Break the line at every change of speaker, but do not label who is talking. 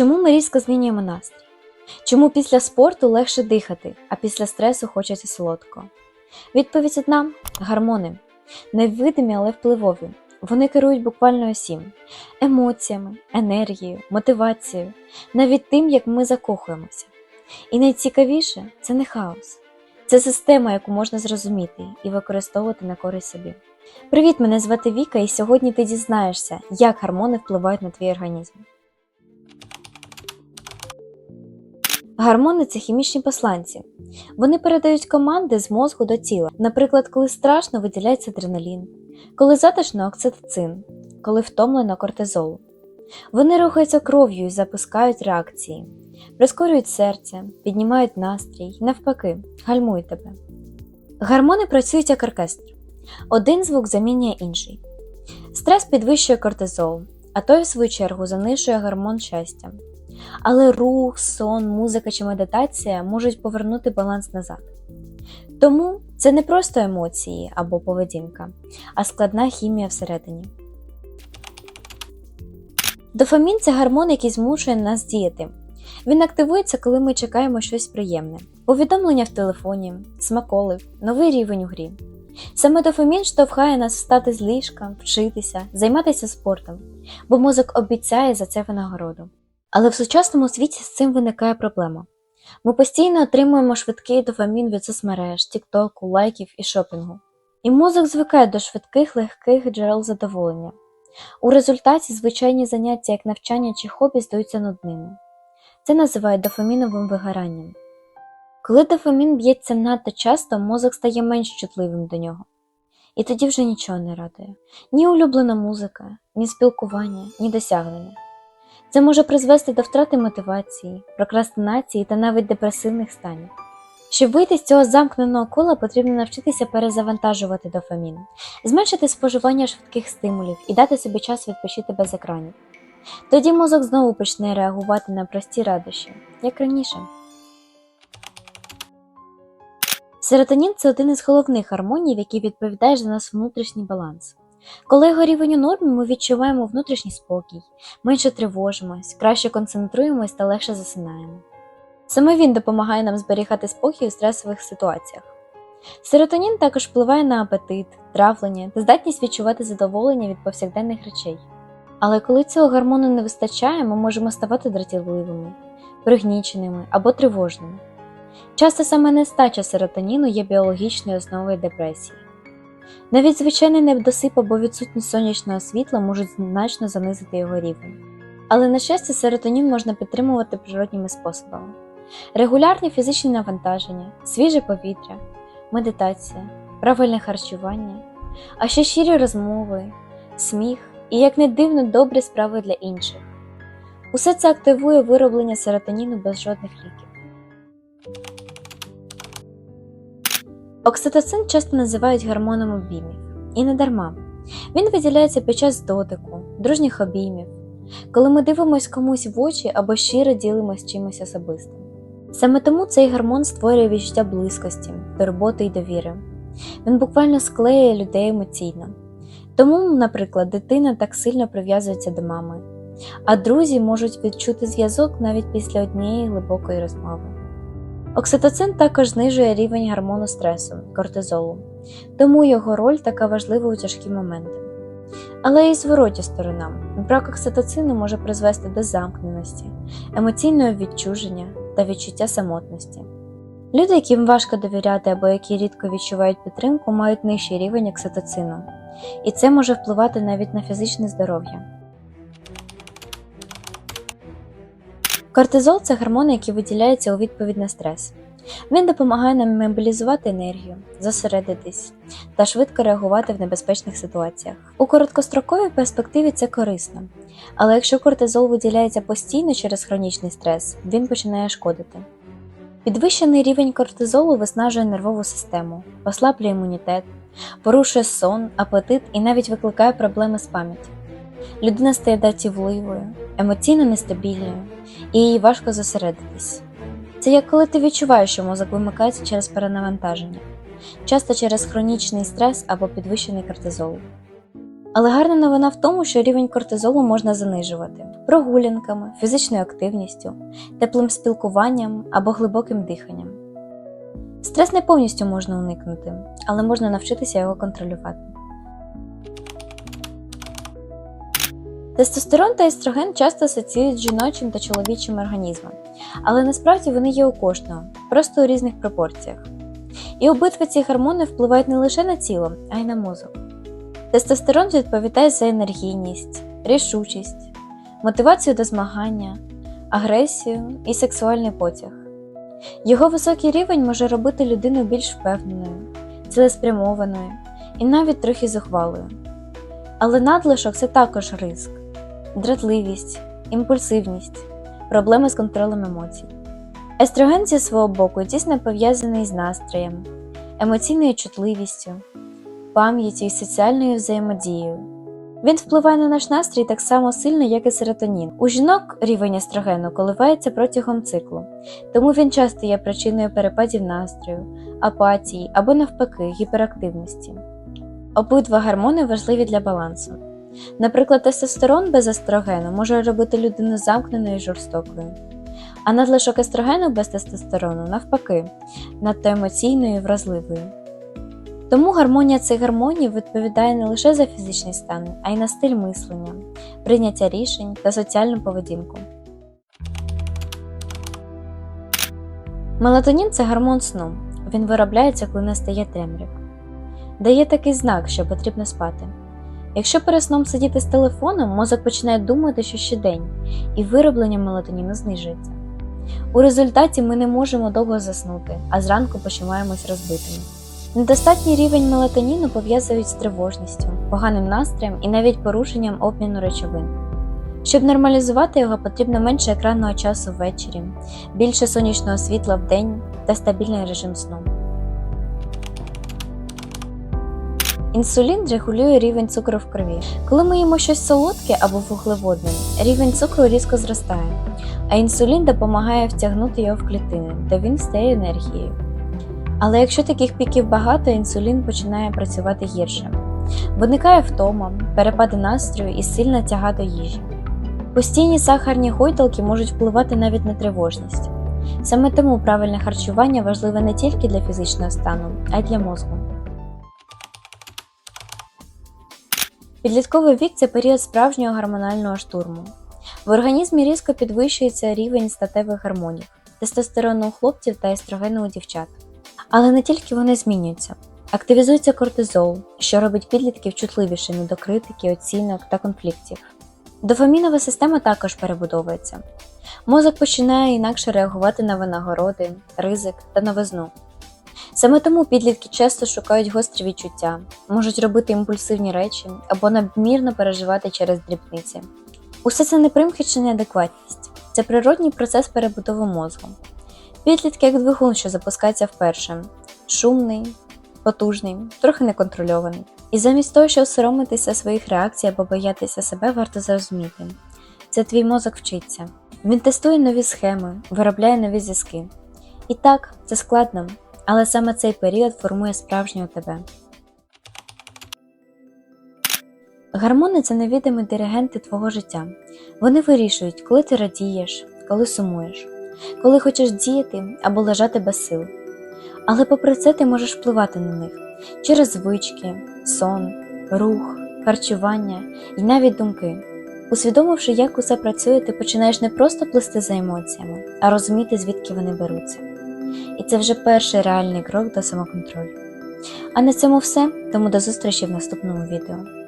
Чому ми різко змінюємо настрій? Чому після спорту легше дихати, а після стресу хочеться солодкого? Відповідь одна гормони. Невидимі, але впливові. Вони керують буквально усім емоціями, енергією, мотивацією, навіть тим, як ми закохуємося. І найцікавіше це не хаос, це система, яку можна зрозуміти і використовувати на користь собі. Привіт, мене звати Віка, і сьогодні ти дізнаєшся, як гормони впливають на твій організм. Гормони це хімічні посланці. Вони передають команди з мозку до тіла. Наприклад, коли страшно, виділяється адреналін, коли затишно окситоцин, коли втомлено кортизол. Вони рухаються кров'ю і запускають реакції, прискорюють серце, піднімають настрій, навпаки, гальмують тебе. Гормони працюють як оркестр. Один звук замінює інший. Стрес підвищує кортизол, а той, в свою чергу, занижує гормон щастя. Але рух, сон, музика чи медитація можуть повернути баланс назад. Тому це не просто емоції або поведінка, а складна хімія всередині. Дофамін це гормон, який змушує нас діяти. Він активується, коли ми чекаємо щось приємне: повідомлення в телефоні, смаколик, новий рівень у грі. Саме дофамін штовхає нас встати з ліжка, вчитися, займатися спортом, бо мозок обіцяє за це винагороду. Але в сучасному світі з цим виникає проблема. Ми постійно отримуємо швидкий дофамін від соцмереж, тіктоку, лайків і шопінгу. І мозок звикає до швидких, легких джерел задоволення. У результаті звичайні заняття, як навчання чи хобі, здаються нудними. Це називають дофаміновим вигоранням. Коли дофамін б'ється надто часто, мозок стає менш чутливим до нього. І тоді вже нічого не радує: ні улюблена музика, ні спілкування, ні досягнення. Це може призвести до втрати мотивації, прокрастинації та навіть депресивних станів. Щоб вийти з цього замкненого кола, потрібно навчитися перезавантажувати дофамін, зменшити споживання швидких стимулів і дати собі час відпочити без екранів. Тоді мозок знову почне реагувати на прості радощі, як раніше. Серотонін це один із головних гормонів, який відповідає за наш внутрішній баланс. Коли його рівень у нормі, ми відчуваємо внутрішній спокій, менше тривожимось, краще концентруємось та легше засинаємо. Саме він допомагає нам зберігати спокій у стресових ситуаціях. Серотонін також впливає на апетит, травлення та здатність відчувати задоволення від повсякденних речей. Але коли цього гормону не вистачає, ми можемо ставати дратівливими, пригніченими або тривожними. Часто саме нестача серотоніну є біологічною основою депресії. Навіть звичайний недосип або відсутність сонячного світла можуть значно занизити його рівень. Але, на щастя, серотонін можна підтримувати природніми способами: регулярні фізичні навантаження, свіже повітря, медитація, правильне харчування, а ще щирі розмови, сміх і, як не дивно, добрі справи для інших. Усе це активує вироблення серотоніну без жодних ліків. Окситоцин часто називають гормоном обіймів, і не дарма. Він виділяється під час дотику, дружніх обіймів, коли ми дивимося комусь в очі або щиро ділимось чимось особистим. Саме тому цей гормон створює відчуття близькості, турботи й довіри. Він буквально склеює людей емоційно. Тому, наприклад, дитина так сильно прив'язується до мами, а друзі можуть відчути зв'язок навіть після однієї глибокої розмови. Окситоцин також знижує рівень гормону стресу кортизолу, тому його роль така важлива у тяжкі моменти. Але і зворотня сторона брак окситоцину може призвести до замкненості, емоційного відчуження та відчуття самотності. Люди, яким важко довіряти або які рідко відчувають підтримку, мають нижчий рівень окситоцину, і це може впливати навіть на фізичне здоров'я. Кортизол це гормон, який виділяється у відповідь на стрес. Він допомагає нам мобілізувати енергію, зосередитись та швидко реагувати в небезпечних ситуаціях. У короткостроковій перспективі це корисно, але якщо кортизол виділяється постійно через хронічний стрес, він починає шкодити. Підвищений рівень кортизолу виснажує нервову систему, послаблює імунітет, порушує сон, апетит і навіть викликає проблеми з пам'яттю. Людина стає дратівливою, емоційно нестабільною, і їй важко зосередитись. Це як коли ти відчуваєш, що мозок вимикається через перенавантаження, часто через хронічний стрес або підвищений кортизол. Але гарна новина в тому, що рівень кортизолу можна занижувати прогулянками, фізичною активністю, теплим спілкуванням або глибоким диханням. Стрес не повністю можна уникнути, але можна навчитися його контролювати. Тестостерон та естроген часто асоціюють з жіночим та чоловічим організмом, але насправді вони є у кожного, просто у різних пропорціях. І обидва ці гормони впливають не лише на тіло, а й на мозок. Тестостерон відповідає за енергійність, рішучість, мотивацію до змагання, агресію і сексуальний потяг. Його високий рівень може робити людину більш впевненою, цілеспрямованою і навіть трохи зухвалою. Але надлишок це також ризик, дратливість, імпульсивність, проблеми з контролем емоцій. Естроген зі свого боку тісно пов'язаний з настроєм, емоційною чутливістю, пам'яттю і соціальною взаємодією. Він впливає на наш настрій так само сильно, як і серотонін. У жінок рівень естрогену коливається протягом циклу, тому він часто є причиною перепадів настрою, апатії або навпаки гіперактивності. Обидва гормони важливі для балансу. Наприклад, тестостерон без естрогену може робити людину замкненою і жорстокою, а надлишок естрогену без тестостерону, навпаки, надто емоційною і вразливою. Тому гармонія цих гормонів відповідає не лише за фізичний стан, а й на стиль мислення, прийняття рішень та соціальну поведінку. Мелатонін це гормон сну. Він виробляється, коли настає темрява. Дає такий знак, що потрібно спати. Якщо перед сном сидіти з телефоном, мозок починає думати, що ще день, і вироблення мелатоніну знижується. У результаті ми не можемо довго заснути, а зранку почуваємось розбитими. Недостатній рівень мелатоніну пов'язують з тривожністю, поганим настроєм і навіть порушенням обміну речовин. Щоб нормалізувати його, потрібно менше екранного часу ввечері, більше сонячного світла в день та стабільний режим сну. Інсулін регулює рівень цукру в крові. Коли ми їмо щось солодке або вуглеводне, рівень цукру різко зростає, а інсулін допомагає втягнути його в клітини, де він стає енергією. Але якщо таких піків багато, інсулін починає працювати гірше. Виникає втома, перепади настрою і сильна тяга до їжі. Постійні сахарні гойдалки можуть впливати навіть на тривожність. Саме тому правильне харчування важливе не тільки для фізичного стану, а й для мозку. Підлітковий вік це період справжнього гормонального штурму. В організмі різко підвищується рівень статевих гормонів, тестостерону у хлопців та естрогену у дівчат. Але не тільки вони змінюються. Активізується кортизол, що робить підлітків чутливішими до критики, оцінок та конфліктів. Дофамінова система також перебудовується. Мозок починає інакше реагувати на винагороди, ризик та новизну. Саме тому підлітки часто шукають гострі відчуття, можуть робити імпульсивні речі або надмірно переживати через дрібниці. Усе це не примхи чи неадекватність, це природній процес перебудови мозку. Підлітки як двигун, що запускається вперше, шумний, потужний, трохи неконтрольований. І замість того, щоб соромитися своїх реакцій або боятися себе, варто зрозуміти. Це твій мозок вчиться. Він тестує нові схеми, виробляє нові зв'язки. І так, це складно, але саме цей період формує справжнього тебе. Гормони це невідомі диригенти твого життя. Вони вирішують, коли ти радієш, коли сумуєш, коли хочеш діяти або лежати без сил. Але попри це ти можеш впливати на них через звички, сон, рух, харчування і навіть думки. Усвідомивши, як усе працює, ти починаєш не просто плисти за емоціями, а розуміти, звідки вони беруться. І це вже перший реальний крок до самоконтролю. А на цьому все, тому до зустрічі в наступному відео.